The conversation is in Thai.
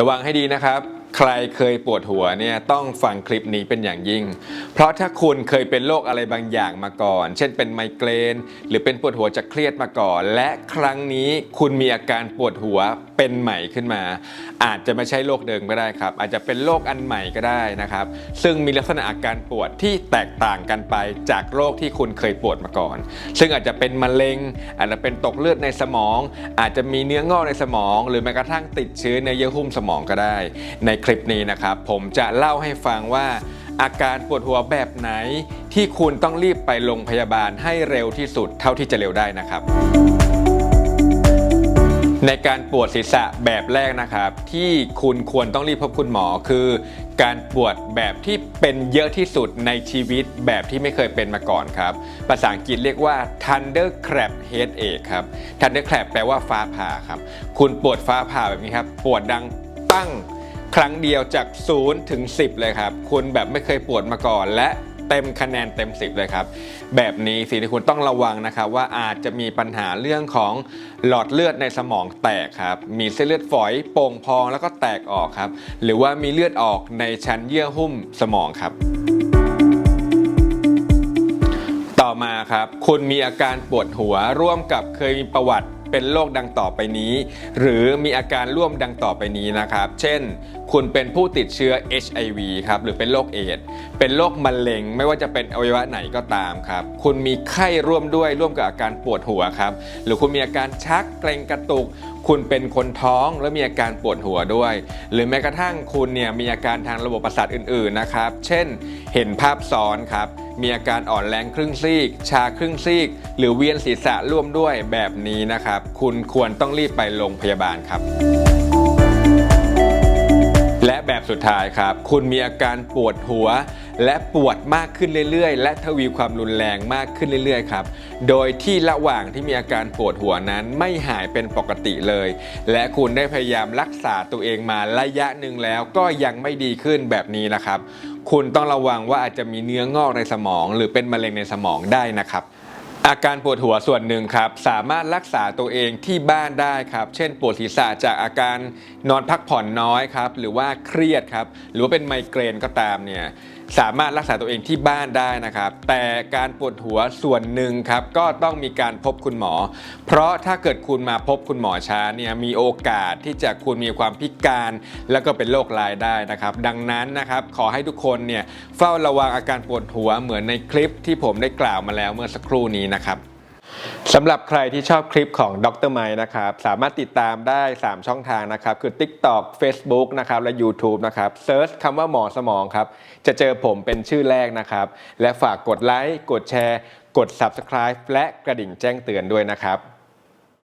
ระวังให้ดีนะครับ ใครเคยปวดหัวเนี่ยต้องฟังคลิปนี้เป็นอย่างยิ่ง เพราะถ้าคุณเคยเป็นโรคอะไรบางอย่างมาก่อน เช่นเป็นไมเกรน หรือเป็นปวดหัวจากเครียดมาก่อน และครั้งนี้คุณมีอาการปวดหัวเป็นใหม่ขึ้นมา อาจจะไม่ใช่โรคเดิมก็ได้ครับ อาจจะเป็นโรคอันใหม่ก็ได้นะครับ ซึ่งมีลักษณะอาการปวดที่แตกต่างกันไปจากโรคที่คุณเคยปวดมาก่อน ซึ่งอาจจะเป็นมะเร็ง อาจจะเป็นตกเลือดในสมอง อาจจะมีเนื้องอกในสมอง หรือแม้กระทั่งติดเชื้อในเยื่อหุ้มสมองก็ได้ในคลิปนี้นะครับ ผมจะเล่าให้ฟังว่า อาการปวดหัวแบบไหน ที่คุณต้องรีบไปโรงพยาบาลให้เร็วที่สุดเท่าที่จะเร็วได้นะครับในการปวดศีรษะแบบแรกนะครับ ที่คุณควรต้องรีบพบคุณหมอคือ การปวดแบบที่เป็นเยอะที่สุดในชีวิตแบบที่ไม่เคยเป็นมาก่อนครับ ภาษาอังกฤษเรียกว่า thunderclap headache ครับ thunderclap แปลว่าฟ้าผ่าครับ คุณปวดฟ้าผ่าแบบนี้ครับ ปวดดังตั้ง ครั้งเดียวจาก 0 ถึง 10 เลยครับ คุณแบบไม่เคยปวดมาก่อน และเต็มคะแนนเต็ม 10 เลยครับ แบบนี้สิ่งที่คุณต้องระวังนะครับ ว่าอาจจะมีปัญหาเรื่องของหลอดเลือดในสมองแตกครับ มีเส้นเลือดฝอยโป่งพองแล้วก็แตกออกครับ หรือว่ามีเลือดออกในชั้นเยื่อหุ้มสมองครับต่อมาครับ คุณมีอาการปวดหัวร่วมกับเคยมีประวัติ เป็นโรคดังต่อไปนี้ หรือมีอาการร่วมดังต่อไปนี้นะครับ เช่น คุณเป็นผู้ติดเชื้อ HIV ครับหรือเป็นโรคเอดส์เป็นโรคมะเร็ง ไม่ว่าจะเป็นอวัยวะไหนก็ตามครับ คุณมีไข้ร่วมด้วยร่วมกับอาการปวดหัวครับ หรือคุณมีอาการชักเกร็งกระตุก คุณเป็นคนท้องและมีอาการปวดหัวด้วย หรือแม้กระทั่งคุณเนี่ยมีอาการทางระบบประสาทอื่นๆนะครับ เช่น เห็นภาพซ้อนครับมีอาการอ่อนแรงครึ่งซีก ชาครึ่งซีก หรือเวียนศีรษะร่วมด้วยแบบนี้นะครับ คุณควรต้องรีบไปโรงพยาบาลครับและแบบสุดท้ายครับ คุณมีอาการปวดหัว และปวดมากขึ้นเรื่อยๆ และทวีความรุนแรงมากขึ้นเรื่อยๆครับ โดยที่ระหว่างที่มีอาการปวดหัวนั้นไม่หายเป็นปกติเลย และคุณได้พยายามรักษาตัวเองมาระยะหนึ่งแล้วก็ยังไม่ดีขึ้นแบบนี้นะครับ คุณต้องระวังว่าอาจจะมีเนื้องอกในสมอง หรือเป็นมะเร็งในสมองได้นะครับ อาการปวดหัวส่วนหนึ่งครับ สามารถรักษาตัวเองที่บ้านได้ครับ เช่น ปวดศีรษะจากอาการนอนพักผ่อนน้อยครับ หรือว่าเครียดครับ หรือว่าเป็นไมเกรนก็ตามเนี่ยสามารถรักษาตัวเองที่บ้านได้นะครับ แต่การปวดหัวส่วนหนึ่งครับก็ต้องมีการพบคุณหมอ เพราะถ้าเกิดคุณมาพบคุณหมอช้าเนี่ยมีโอกาสที่จะคุณมีความพิการ แล้วก็เป็นโรคลายได้นะครับ ดังนั้นนะครับขอให้ทุกคนเนี่ยเฝ้าระวังอาการปวดหัวเหมือนในคลิปที่ผมได้กล่าวมาแล้วเมื่อสักครู่นี้นะครับสำหรับใครที่ชอบคลิปของดรไมนะครับ สามารถติดตามได้ 3 ช่องทางนะครับ คือ TikTok Facebook นะครับ และ YouTube นะครับเซิร์ชคำว่าหมอสมองครับ จะเจอผมเป็นชื่อแรกนะครับ และฝากกดไลค์ กดแชร์ กด Subscribe และกระดิ่งแจ้งเตือนด้วยนะครับ